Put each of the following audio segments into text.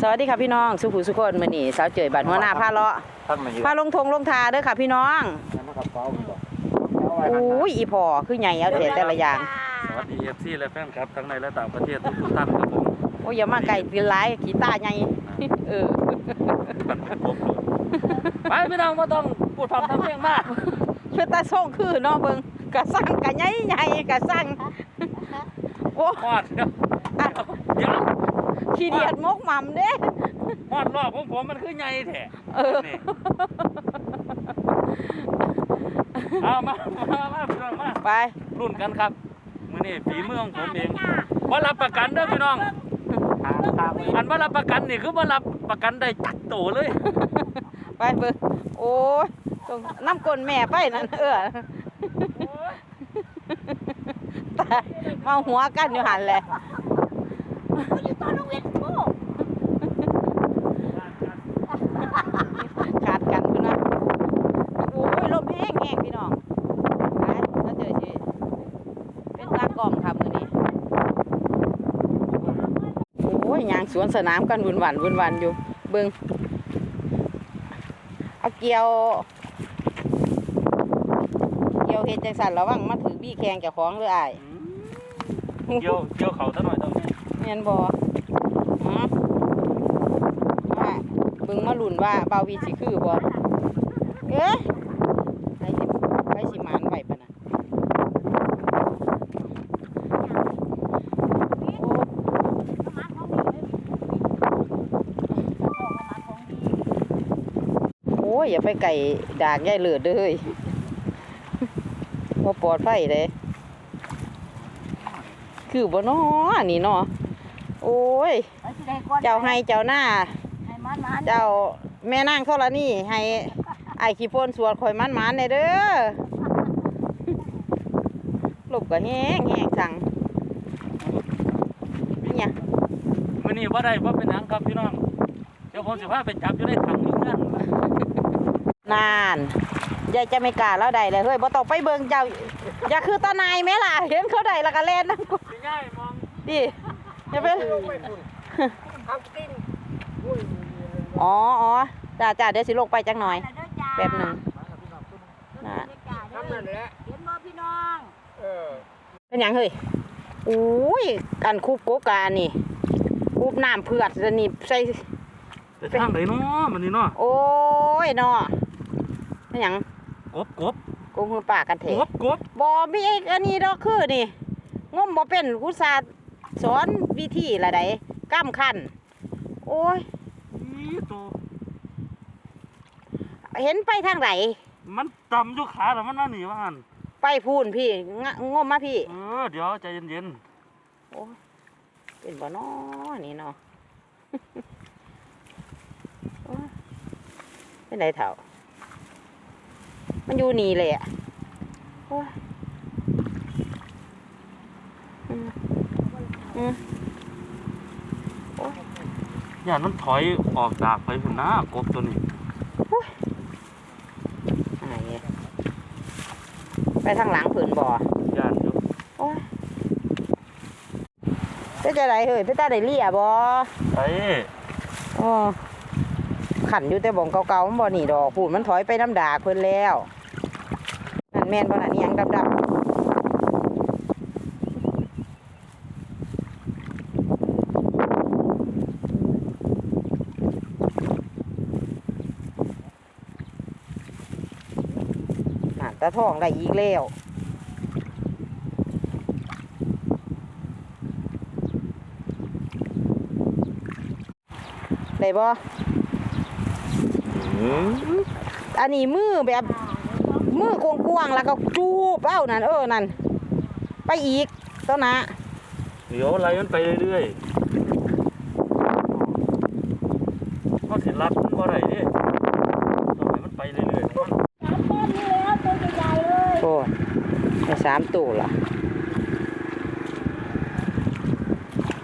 สวัสดีค่ะพี่น้องสุขุสุคนมื้อนี้สาวเจยบัดหัวหน้าพาเลาะท่านมาอยู่พาลงทงลงทาเด้อค่ะพี่น้องนั่นนะครับเป้ามันบอกโอ้ยอีพอคือใหญ่เอาแต่แต่ละอย่างสวัสดีเอฟซีและแฟนครับทั้งในและต่างประเทศทุกๆท่านครับผมโอ้ยอย่ามาไก่กินหลายขี้ตาใหญ่เออมันเป็นผมดูไปพี่น้องมาต้องพูดพร่ำทำเพลงมากคือตาส่งคือเนาะเบิ่งกะสั่งกะใหญ่ใหญ่กะสั่งโอ้ฮอดครับอะเดี๋ยว ขี้เดียดมกหม่ำเด้ ฮอดรอบของผมมันคือใหญ่แท้เออ นี่เอามามามาพี่น้องมาไป รุ่นกันครับมื้อนี้ฝีมือของผมเองว่ารับประกันเด้อพี่น้อง อันว่ารับประกันนี่คือว่ารับประกันได้จักโตเลย ไปเบิ่งโอ้ยต้องน้ำกลนแม่ไปนั่นเออตายมาหัวกันอยู่หันแหละ ขาดกันพุ่นนะโอ้ยลมแห้งแห้งพี่น้องไปแล้วเจอสิเป็นตากล้องครับมื้อนี้ โอ้ยยาง สวนสนามกันวุ่นวันวุ่นวันอยู่ เบิ่งเอาเกี่ยว เกี่ยวเฮ็ดจังสั่นระวังมาถือบี้แข้งเจ้าของเลยอ้ายเกี่ยวเกี่ยวเขาซะหน่อยตรงนี้แม่นบ่ฮะว่าเบิ่งมาลุ้นว่าเบาวีสิคือบ่เอ๊ะไปสิไปสิหมานไว้ปะน่ะโอ้ ยอย่าไปไก่ดากยายเลือดเด้อเฮ้ยบ่ปลอดภัยเด้คือบ่น้อนี่เนาะโอ้ย เจ้าให้เจ้าหน้าให้มันมันเจ้าแม่นางเท่าละนี่ ให้ไอ้ขี้โพนสวดข่อยมันมันๆในเด้อลบก็แห้งแห้งสั่งเนี่ยมื้อนี้บ่ได้บ่เป็นหยังครับพี่น้อง เดี๋ยวผมสิพาไปจับอยู่ในถังอยู่นั่น นานยายจะไม่กล้าแล้วใดเลยเฮ้ยบ่ต้องไปเบิ่งเจ้าอย่าคือตานายแม่ล่ะเห็นเขาใดแล้วก็เล่นนะสิง่ายมองดิอย่าไปเขากินอ๋ออ๋อจ้าจ้าเดี๋ยวสิลงไปจังหน่อยเด้อจ้าแป๊บหนึงนะทำนั่นแหละเห็นบ่พี่น้องเป็นหยังเฮ้ยอุ้ยกันคูบโกกานี่คูบน้ำเผือดจะนี่ใส่ไปทางไหนเนาะมันนี่เนาะโอ้ยเนาะเป็ นหยังกบกบกูมือปากกันเถกอะบกบบ่มีไอ้อันนี้ดอกคือนี่งมบ่เป็นอุตส่าห์สอนวิธีละใดก้ามคันโอ้ยอีโตเห็นไปทางไหนมันตำอยู่ขาแล้วมันว่าหนีว่าหั่นไปพูนพี่งะงมมาพี่ เออเดี๋ยวใจเย็นโอ้ยเป็นบ่น้อนี่เนาะโอ้ยเป็นไรเถ่า มันอยู่นี่เลยอะโอ้ยอืมอืมๆย่านมันถอยออกดากไปพุ่นนะกบตัวนี้อะไรเงี้ยไปทางหลังผืนบ่อย่านอยู่โอ้ยเป็นจะไรเฮ้ยเป็นตาได้เลียบ่ไอ้ อ๋อ ขันอยู่แต่บ่งเก่าๆมันบ่หนีดอกพูดมันถอยไปน้ำดาเพิ่นแล้วนั่นแม่นบ่น่ะนี่ยังดำๆนั่นตาทองได้อีกแล้วได้บ่ อันนี้มือแบบมือกวางๆแล้วก็จูบเอ้านั่นเออนั่นไปอีกต้นนะเดี๋ยวไล่มันไปเรื่อยๆเขาสิรัดมันบ่ได้เด้ต้องให้มันไปเรื่อยๆมันสามต้นนี่แล้วต้นใหญ่ๆเลยโอ้ยได้สามตู้ละ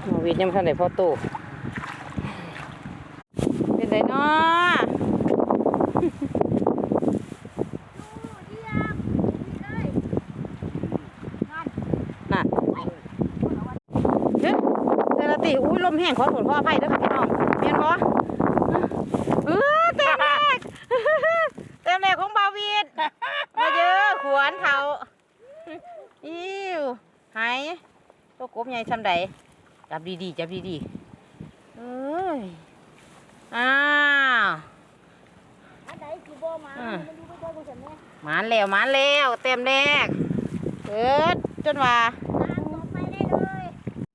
โอ้วิทย์ยังไม่ทันได้พอตู้เป็นไรเนาะ ติอุ้ยลมแห้งขอโทษขออภัยด้วยค่ะพี่น้องเมียนบอเออเต็มแรกเต็มแรกของบาวีดมาเยอะขวนเทาอิ่วหายตัวกบใหญ่ชำใดจับดีๆจับดีๆเอ้ยอ้าวอันใดคือบ่มามันดูบ่บ่ฉันแม่มาแล้วมาแล้วเต็มแรกเอิดจนว่า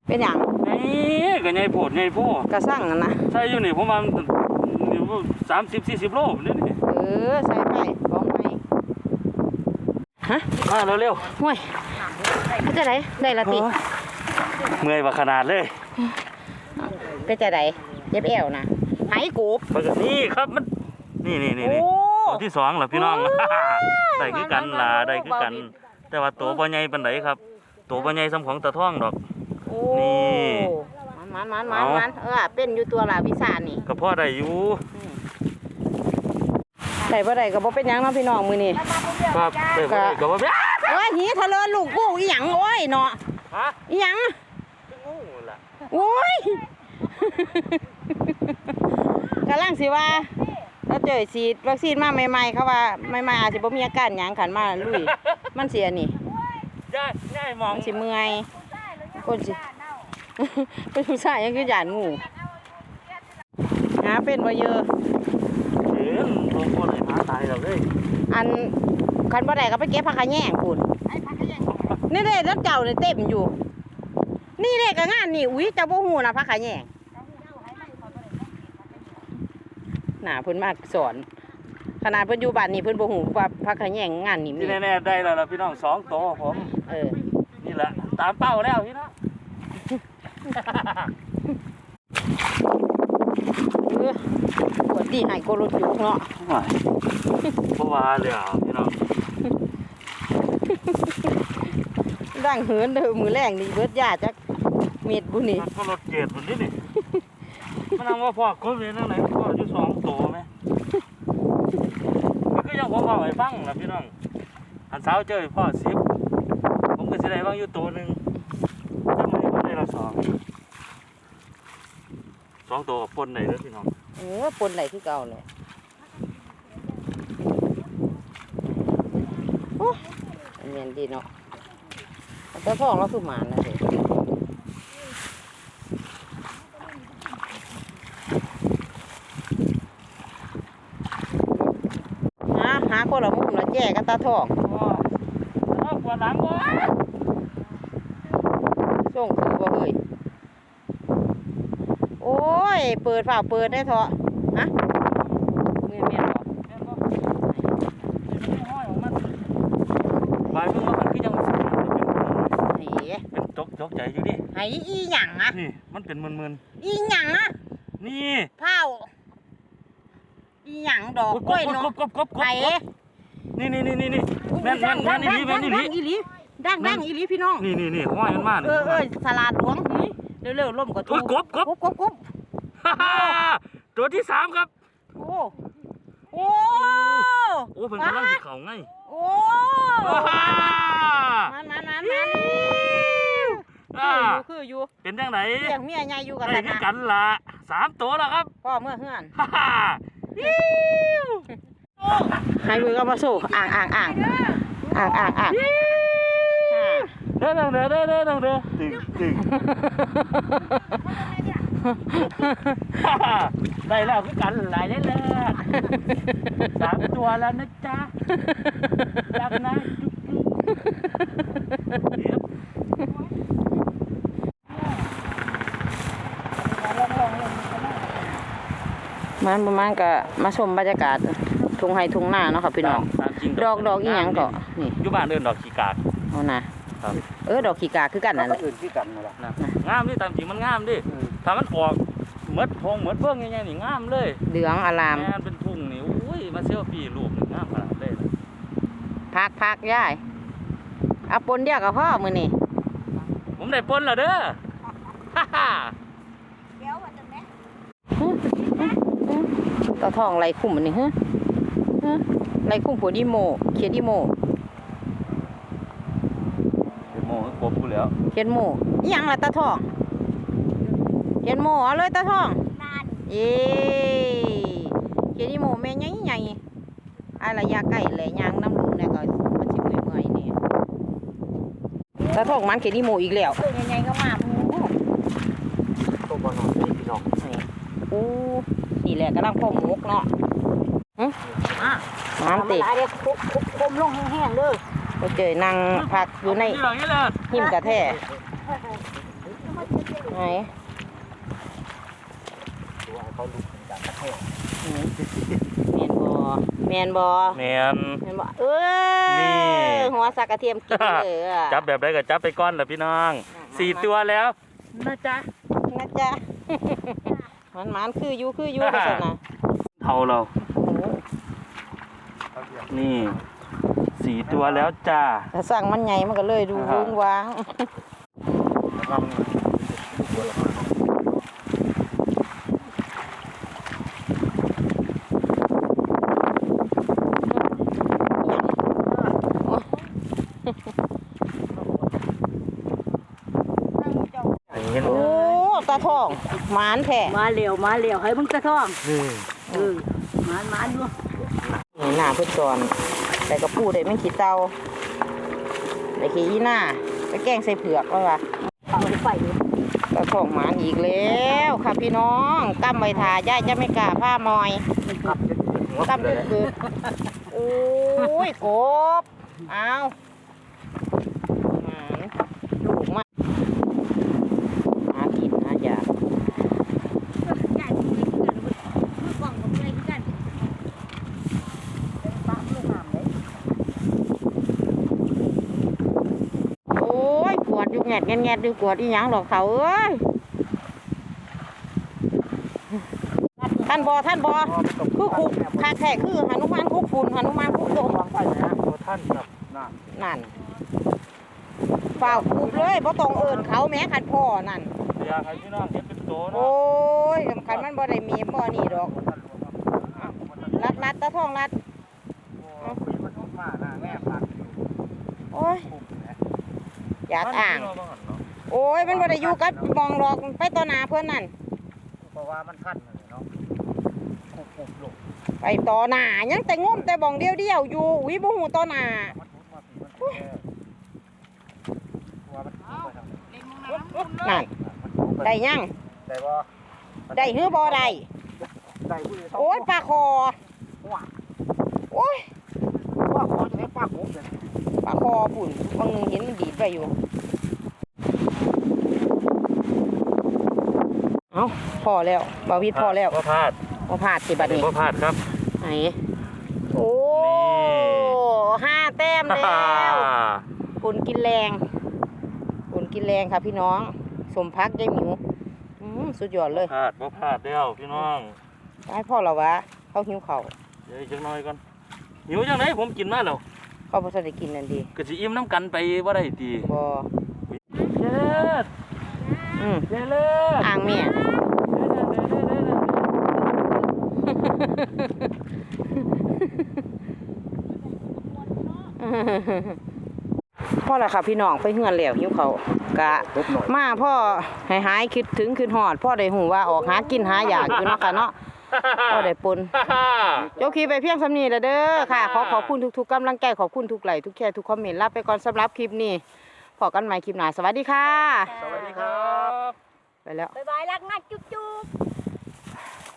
เป็นอย่าง นี่ก็ใหญ่โพดใหญ่โพดกระสั่งนั่นนะใช่อยู่นี่ผมว่าสามสิบสี่สิบโลนี่นี่เออใส่ไปของไปฮะมาเร็วห่วยก็จะได้ได้ละๆติเมื่อยว่าขนาดเลยก็จะได้เย็บแอวนะหายกูบปกตินี่ครับมันนี่นี่นี่โอ้นี่ตัวที่สองเหรอพี่น้องโอ้ได้คือกันล่ะได้คือกัน แต่ว่าตัวบ่ใหญ่ปานใดครับ ตัวบ่ใหญ่สำของตะท่องดอก โอ้นี่ มันมันมันมันเอามัมันเออเป็นอยู่ตัวละวิสานี่ก็พอได้อยู่ได้บ่ได้ก็บ่เป็นหยังเนาะพี่น้องมื้อนี้ครับได้บ่ได้ก็บ่ได้โอ้ยหีทะเลนลูกกูอีหยังโอ้ยเนาะฮะอีหยังงูล่ะโอ้ยกำลังสิว่าเราเจอฉีดวัคซีนมาใหม่ๆเขาว่าใหม่ๆอาจจะบ่มีอาการหยังขันมาลุยมันเสียนี่ย้ายย้ายหมองมันสิเมื่อย คนสิเป็นผู้ชายยังคือหยานงูหาเป็นบ่เยอะเห็นตัวคนไอ้หมาตายแล้วเด้ยอันคันบ่ได้ก็ไปเก็บผักขะแยงพุ่นนี่เด้รถเก่านี่เต็มอยู่ นี่เด้ก็งานนี่อุ้ยเจ้าบ่ฮู้นะผักขะแยงน่ะเพิ่นมาสอนขนาดเพิ่นอยู่บ้านนี่เพิ่นบ่ฮู้ว่าผักขะแยงงานนี่มีที่แน่ๆได้แล้วล่ะพี่น้องสองตัวผมเออนี่แหละ ตามเป้าแล้วพี่น้องเออปวดดีให้โกรถจุกเนาะว้ายบ่ว่าเลยอะพี่น้องดังเหินเด้อมือแรงนี่เบิดยาจักเม็ดบุนี่มันก็รถเกียรติมันนี่นี่มันนั่งว่าพ่อคนเรียนนั่งไหนพ่ออยู่สองตัวไหมมันก็ยังผมเอาให้ฟังนะพี่น้องอันสาวเจอพ่อสิบผม ก็สิได้บ้างอยู่ตัวหนึ่งแต่มันก็ได้ละสองสองตัวปนไหนเด้อพี่น้องเออปนไหลคือเก่าเลยโอ้อันเนียนดีเนาะแต่ท้องเราคือหมานนะเด้หาหาคนละมุมละแจ้กันตาทอง หลังวะส่งคือบ่เฮ้ยโอ้ย เปิดฝาเปิดได้เถอะฮะเงี้ยเมียนบอกแม่นบ่ไม่ห้อยของมันบายมึงว่ามันคือยังมันเป็นไห้เป็นตกตกใจอยู่ดิไห้อีหยังอะนี่มันเป็นมึนอีหยังอะๆนี่เผาอีหยังดอกโอ้ยกล้วยกบเนาะกบกบกบกบไห้ นี่นี่นี่นี่นี่แม่นแม่นแม่นอีหลีแม่นอีหลีอีหลีดังดังอีหลีพี่น้องนี่นี่นี่ห้อยมันมาเออเออสลัดหลวงหึเร็วเร็วๆล่มก็โอ้ยกบกบกบกบกบฮ่าฮ่าตัวที่สามครับ โอ้โอ้โอ้เป็นกำลังสิเข่าไงโอ้ฮ่ามันมันมันมันอ่าคืออยู่เป็นจังไหนคืออยู่เลี้ยงเมียใหญ่อยู่กับได้สคือนะกันล่ะสามตัวแล้วครับพ่อเมื่อเฮือนฮ่าฮ่า ให้มือก็มาสู้อ่างอ่างอ่างอ่างอ่างอ่างเด้อเด้อเด้อเด้อเด้อเด้อเด้อตึงตึงฮ่าฮ่าได้แล้วคือกันหลายได้แล้วสามตัวแล้วนะจ๊ะรักนะจุ๊บจุ๊บเดี๋ยวมันประมาณก็มาชมบรรยากาศ ทุ่งไร่ทุ่งนาเนาะค่ะพี่น้อง ตามจริงดอกดอกอีหยังก็นี่อยู่บ้านเดินดอกขี้กาก เอานะครับ เออดอกขี้กาคือกันนั่นแหละ อื่นที่กันนั่นแหละนะงามดิตามจริงมันงามดิถ้ามันออกเหมือดพงเหมือดเบิ่งยังไงนี่งามเลยเหลืองอารามแม่นเป็นทุ่งนี่อุ้ยมาเซลฟี่รูปนี่งามขนาดเลยนะพักพักย่ายเอาปนเดียวกับพ่อมือนี่ผมได้ปนแล้วเด้อ ฮ่าฮ่าเดี๋ยวว่าจังได๋ตาทองไรคุ้มอันนี้ฮะฮะ ไรคุ้มผัวดีโม เขียนดีโมเดี๋ยวโม่ให้กบกูแล้วเขียนโมอีหยังล่ะตาทอง เขียนโมเอาเลยตาทอง นานเย้เขียนดีโมแม่ใหญ่ใหญ่ไอ้ระยะใกล้เลยยางน้ำลุงเนี่ยก็มันสิเมื่อยเมื่อยๆนี่ตาตาทองมันเขดีโมอีกแล้วเออยังไงก็มาหมูตัวบ่นอนนี่พี่น้องอู้นี่แหละกำลังพ่อหมกเนาะอ่ะมันติหลายเด็กคุบคุบคมลงแห้งๆเลยไปเจอนั่งพักอยู่ในนี่หลังนี่เลยหิมกระแท่ไหนตัวเขาลุกจากกระแทกอืมแมนบอแมนบอแมนแมนบอเออนี่หัวสักกระเทียมกินเลยอะจับแบบใดก็จับไปก้อนแหละพี่น้องสี่ตัวแล้วนะจ๊ะนะจ๊ะมันมันๆคืออยู่คืออยู่ว่าซั่นนะเท่าเราโอ้โห นี่สี่ตัวแล้วจ้าถ้าสั่งมันใหญ่มันก็เลยดูอ่าฮะวุ้งว้างเห็นโอ้ตาทองหมานแท้มาเร็วมาเร็วให้มึงกระท่องนี่เออมามาดูนี่ หน้าเพิ่นก่อนแต่กระปูได้ไม่ขี้เตาได้ขี้อีหน้าไปแกงใส่เผือกแล้วว่ะเอาไปไปเลยตาทองหมานอีกแล้วค่ะพี่น้องกำไว้ทาย่าจะไม่กล้าผ้ามอยกับหัวกำดึกดึกโอ้ยกบเอาหมานลูกมาหากินหายาก ใหญ่จริงๆกันมือกล่องกับอะไรกันเป็นปลาลูกหามเลย โอ้ยกวดอยู่ แงดแงดแงดอยู่กวดอีหยังหรอกเขาเอ้ยท่านบอท่านบอคือคุกคาแท้คือหนุมานคุกฝุ่นหนุมานคุกโดมไปนะตัวท่านกับน้ำนั่นเปล่าคุกเลยบ่ต้องเอิ้นเขาแม้ขันพ่อนั่นอยากให้พี่น้องเห็นเป็นโตโอ้เนาะยสำคัญมันบ่ได้มีบ่นี่ดอกรัดรัดตะท้องรัดมันทุกมาหน้าแม่ปากโอ้ยอ ยากอ่าง โอ้ยมันบ่ได้อยู่กับมองหรอกไปต่อหน้าเพื่อนนั่นเพราะว่ามันขั้นเลยเนาะปุบปุบลงไปต่อหน้ายังแต่งมแต่บ่องเดียวเดียวๆอยู่อุ้ยบ่ฮู้ต่อหน้ามันทุกมาปีมันแก่ตัวมันทุกไปทางไหนนั่นได้ยังได้บ่ได้หือบ่ได้ได้ผู้ใดโอ้ยปลาคอโอ้ยว่าขอจะให้ป้าโขกเลย ปลาคอปุ่นบางหนึงเห็นมันดีดไปอยู่ เอ้าพอแล้วบ่าววิทย์พอแล้วบ่พลาดบ่พลาดสิบัดนี้บ่พลาดครับไหนโอ้นี่ห้าแต้มแล้วปุ่นกินแรงปุ่นกินแรงค่ะพี่น้อง สมพักยายหมิวอืมสุดยอดเลยพลาดบ่พลาดแล้วพี่น้องให้พ่อเราวะเขาหิวเขาวเดี๋ยวอีกจักหน่อยก่อนหิวจังไดผมกินมาแล้ว เขาบ่ทันได้กินนั่นดีก็สิอิ่มน้ำกันไปบ่ได้ติบ่เลิศอืมเลิศอ่างแม่พ่อละค่ะพี่น้องไปเฮือนแล้วหิวเขาวกะลบหน่อยมาพ่อให้หายคิดถึงคืนหอดพ่อได้หูว่าออกหากินหาอยากอยู่เนาะค่ะเนาะ พ่อได้ปนโยคีไปเพียงสำนีแล้วเด้อค่ะ ขอขอบคุณทุกๆกำลังใจขอบคุณทุกไลค์ทุกแชร์ทุกคอมเมนต์ลาไปก่อนสำหรับคลิปนี้พอกันใหม่คลิปหน้าสวัสดีค่ะ สวัสดีครับ ไปแล้ว บ๊ายบายรักนะจุ๊บจุ๊บ